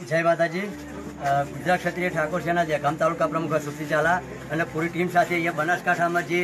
જય માતાજી. ગુજરાત ક્ષત્રિય ઠાકોર સેના દહેગામ તાલુકા પ્રમુખ સુશ્રી ઝાલા અને પૂરી ટીમ સાથે અહીંયા બનાસકાંઠામાં જે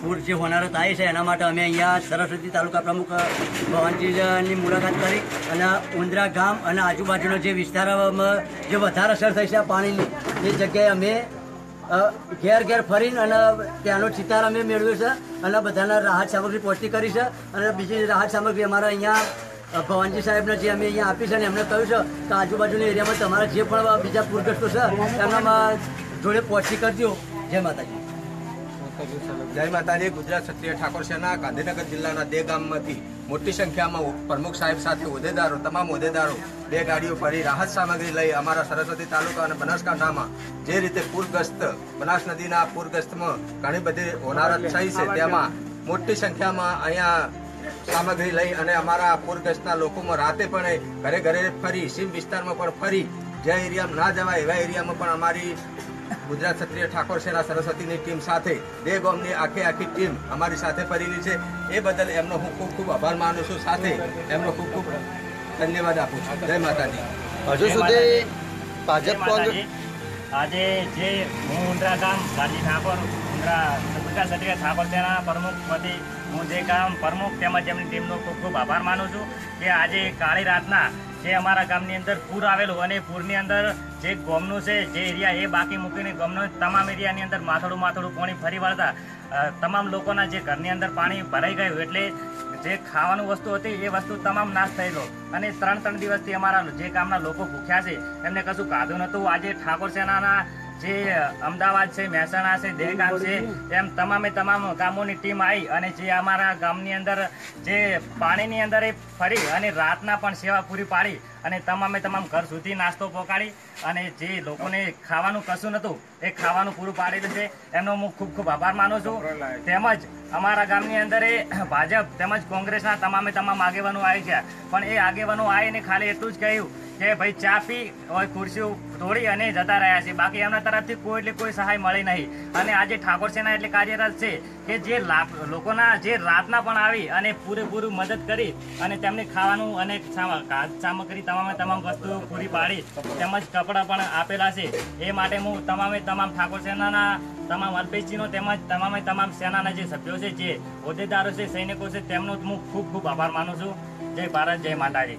પૂર જે હોનારત આવી છે એના માટે અમે અહીંયા સરસ્વતી તાલુકા પ્રમુખ ભવનજીની મુલાકાત કરી અને ઉંદરા ગામ અને આજુબાજુનો જે વિસ્તારમાં જે વધારે અસર થઈ છે પાણીની, એ જગ્યાએ અમે ઘેર ઘેર ફરીને અને ત્યાંનો ચિતાર અમે મેળવ્યો છે અને બધાના રાહત સામગ્રી પહોંચતી કરી છે અને બીજી રાહત સામગ્રી અમારા અહીંયા ભવાનજી સાહેબને જે અમે અહીંયા આપી છે ને એમને કહ્યું છે કે આજુબાજુના એરિયામાં તમારા જે પણ બીજા પૂરગ્રસ્તો છે એમનામાં જોડે પહોંચી કરજો. જય માતાજી. જય માતાજી, ગુજરાત ક્ષત્રિય ઠાકોર સેના, ગાંધીનગર જિલ્લાના દે ગામમાંથી મોટી સંખ્યામાં પ્રમુખ સાહેબ સાથે હોદ્દેદારો, તમામ હોદ્દેદારો, બે ગાડીઓ ફરી રાહત સામગ્રી લઈ અમારા સરસ્વતી તાલુકા અને બનાસકાંઠામાં જે રીતે પૂરગ્રસ્ત, બનાસ નદીના પૂરગ્રસ્તમાં ઘણી બધી હોનારત થઈ છે, તેમાં મોટી સંખ્યામાં અહીંયા સામગ્રી લઈ અને અમારા પૂરગ્રસ્તના લોકોમાં રાતે પણ ઘરે ઘરે ફરી સીમ વિસ્તારમાં પણ ફરી જે એરિયામાં ના જવાય એવા એરિયામાં પણ અમારી ગુજરાત ક્ષત્રિય ઠાકોર સેના સરસ્વતીની ટીમ સાથે બે ગામની આખી આખી ટીમ અમારી સાથે ફરેલી છે. એ બદલ એમનો હું ખૂબ ખૂબ આભાર માનું છું. સાથે એમનો ખૂબ ખૂબ ધન્યવાદ આપું છું. જય માતાજી. હજુ સુધી ભાજપ આજે જે હું ઉંદરા ગામ ગાંધી ઠાકોર ઉંદરા ગુજરાત ક્ષત્રિય ઠાકોર પ્રમુખ વતી હું જે ગામ પ્રમુખ તેમજ એમની ટીમનો ખૂબ ખૂબ આભાર માનું છું કે આજે કાળી રાતના જે અમારા ગામની અંદર પૂર આવેલું અને પૂરની અંદર જે ગોમનું છે, જે એરિયા એ બાકી મૂકીને ગોમનું તમામ એરિયાની અંદર માથોડું માથોડું પાણી ફરી વળતા તમામ લોકોના જે ઘરની અંદર પાણી ભરાઈ ગયું એટલે જે ખાવાનું વસ્તુ હતી એ વસ્તુ તમામ નાશ થયેલો અને ત્રણ ત્રણ દિવસથી અમારા જે ગામના લોકો ભૂખ્યા છે, એમને કશું કાધું નહોતું. આજે ઠાકોર સેનાના જે અમદાવાદ છે, મહેસાણા છે, દહેગામ છે, એમ તમામે તમામ ગામોની ટીમ આવી અને જે અમારા ગામની અંદર જે પાણીની અંદર એ ફરી અને રાતના પણ સેવા પૂરી પાડી અને તમામે તમામ ઘર સુધી નાસ્તો પહોંચાડી અને જે લોકોને ખાવાનું કશું નતું એ ખાવાનું પૂરું પાડેલું છે. એમનો હું ખૂબ ખૂબ આભાર માનું છું. તેમજ અમારા ગામની અંદર એ ભાજપ તેમજ કોંગ્રેસના તમામે તમામ આગેવાનો આવી ગયા. પણ એ આગેવાનો આવીને ખાલી એટલું જ કહ્યું કે ભાઈ ચા પી હોય ખુરશીઓ તોડી અને જતા રહ્યા છે બાકી એમના તરફથી કોઈ એટલે કોઈ સહાય મળી નહીં. અને આજે ઠાકોર સેના એટલે કાર્યરત છે કે જે લોકોના જે રાતના પણ આવી અને પૂરેપૂરું મદદ કરી અને તેમને ખાવાનું અને સામગ્રી તમામે તમામ વસ્તુ પૂરી પાડી, તેમજ કપડાં પણ આપેલા છે. એ માટે હું તમામે તમામ ઠાકોર સેનાના તમામ અલ્પેશજીનો તેમજ તમામે તમામ સેનાના જે સભ્યો છે, જે હોદ્દેદારો છે, સૈનિકો છે, તેમનો હું ખૂબ ખૂબ આભાર માનું છું. જય ભારત, જય માતાજી.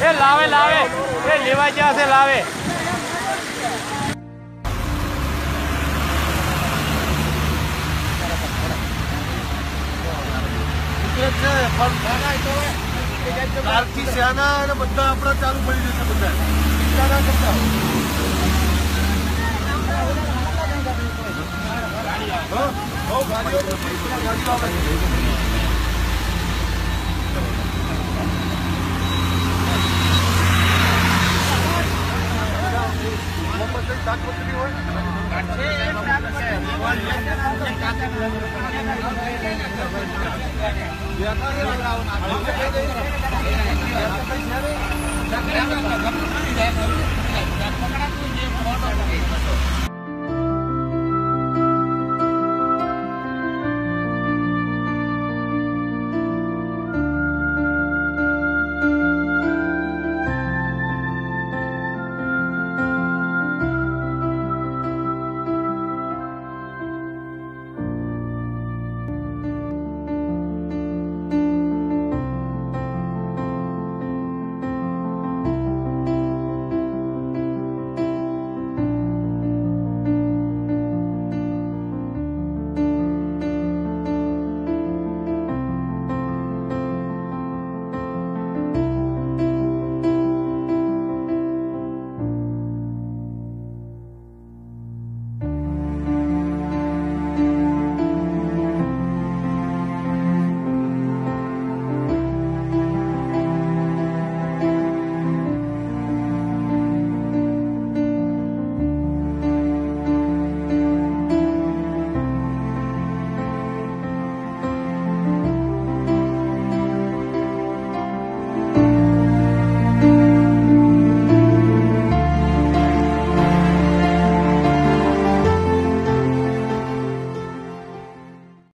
એ લાવે લાવે. એ લેવા જ્યાં છે, લાવે. કાર્તિક સેના અને બધા આપણા ચાલુ પડી જશે બધા. આવે છે. મોહમ્મદ ભાઈ શાક પકડી હોય